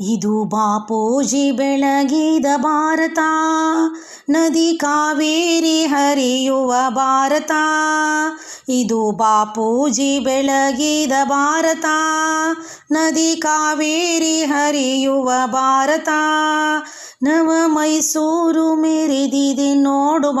ಇದು ಬಾಪೂಜಿ ಬೆಳಗಿದ ಭಾರತ. ನದಿ ಕಾವೇರಿ ಹರಿಯುವ ಭಾರತ. ಇದು ಬಾಪೂಜಿ ಬೆಳಗಿದ ಭಾರತ. ನದಿ ಕಾವೇರಿ ಹರಿಯುವ ಭಾರತ. ನವ ಮೈಸೂರು ಮೆರೆದಿದೆ ನೋಡುವ.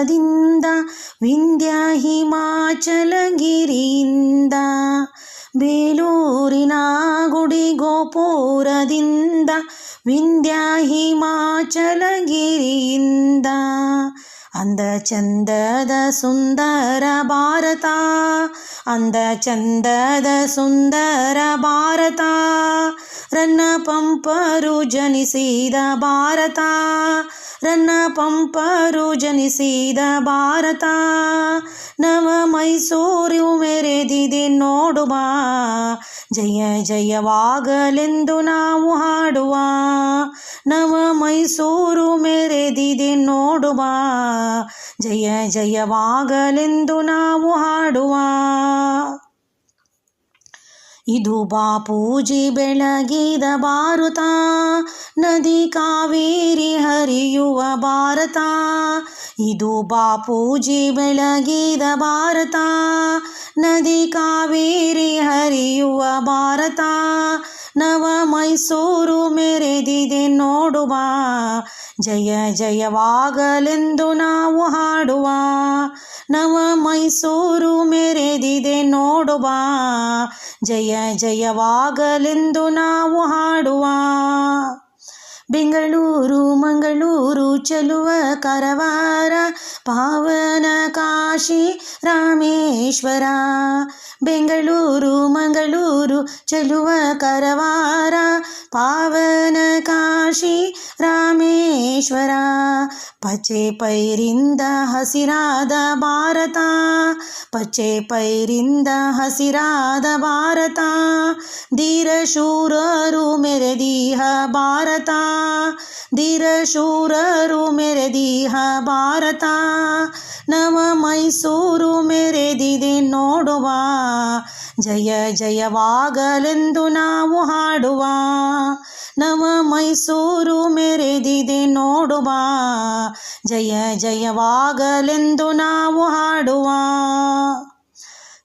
ಗೋಪುರದಿಂದ ವಿಂಧ್ಯ ಹಿಮಾಚಲಗಿರಿಯಿಂದ ಬೇಲೂರಿನ ಗುಡಿ ಗೋಪುರದಿಂದ ವಿಂಧ್ಯ ಹಿಮಾಚಲಗಿರಿಯಿಂದ ಅಂದ ಚಂದದ ಸುಂದರ ಭಾರತ ಅಂದ ಚಂದದ ಸುಂದರ ಭಾರತ, ರನ್ನ ಪಂಪರು ಜನಿಸಿದ ಭಾರತ, ರನ್ನ ಪಂಪರು ಜನಿಸಿದ ಭಾರತ, ನವ ಮೈಸೂರು ಮೆರೆದಿದೆ ನೋಡುವ, ಜಯ ಜಯವಾಗಲೆಂದು ನಾವು ಹಾಡುವ, ನವ ಮೈಸೂರು ಮೆರೆದಿದೆ ನೋಡುವ, ಜಯ ಜಯವಾಗಲೆಂದು ನಾವು ಹಾಡುವ. ಇದು ಬಾಪೂಜಿ ಬೆಳಗಿದ ಭಾರತ, ನದಿ ಕಾವೇರಿ ಹರಿಯುವ ಭಾರತ. ಇದು ಬಾಪೂಜಿ ಬೆಳಗಿದ ಭಾರತ, ನದಿ ಕಾವೇರಿ ಹರಿಯುವ ಭಾರತ. ನವ ಮೈಸೂರು ಮೆರೆದಿದೆ ನೋಡುವ. ಜಯ ಜಯವಾಗಲೆಂದು ನಾವು ಹಾಡುವ. ನವ ಮೈಸೂರು ಮೆರೆದಿದೆ ನೋಡುವ. ಜಯ ಜಯವಾಗಲೆಂದು ನಾವು ಹಾಡುವ. ಬೆಂಗಳೂರು, ಮಂಗಳೂರು ಚಲುವ ಕರವಾರ. ಪಾವನ ಕಾಶಿ ರಾಮೇಶ್ವರ. ಬೆಂಗಳೂರು, ಮಂಗಳೂರು ಚಲುವ ಕರವಾರ, ಪಾವನ ಕಾಶಿ ರಾಮೇಶ್ವರ. ಪಚೆ ಪೈರಿಂದ ಹಸಿರಾದ ಭಾರತ, ಪಚೆ ಪೈರಿಂದ ಹಸಿರಾದ ಭಾರತ, ಧೀರಶೂರರು ಮೆರೆದೀಹ ಭಾರತ, ಧೀರಶೂರರು ಮೆರೆದೀಹ ಭಾರತ, ನವ ಮೈಸೂರು ನೋಡುವ ಜಯ ಜಯವಾಗಲೆಂದು ನಾವು ಹಾಡುವ. ನವ ಮೈಸೂರು ಮೆರೆದಿದೆ ನೋಡುವ. ಜಯ ಜಯವಾಗಲೆಂದು ನಾವು ಹಾಡುವ.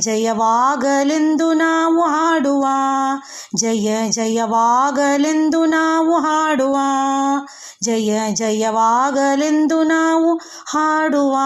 ಜಯವಾಗಲೆಂದು ನಾವು ಹಾಡುವ ಜಯ ಜಯವಾಗಲೆಂದು ನಾವು ಹಾಡುವ ಜಯ ಜಯವಾಗಲೆಂದು ನಾವು ಹಾಡುವ.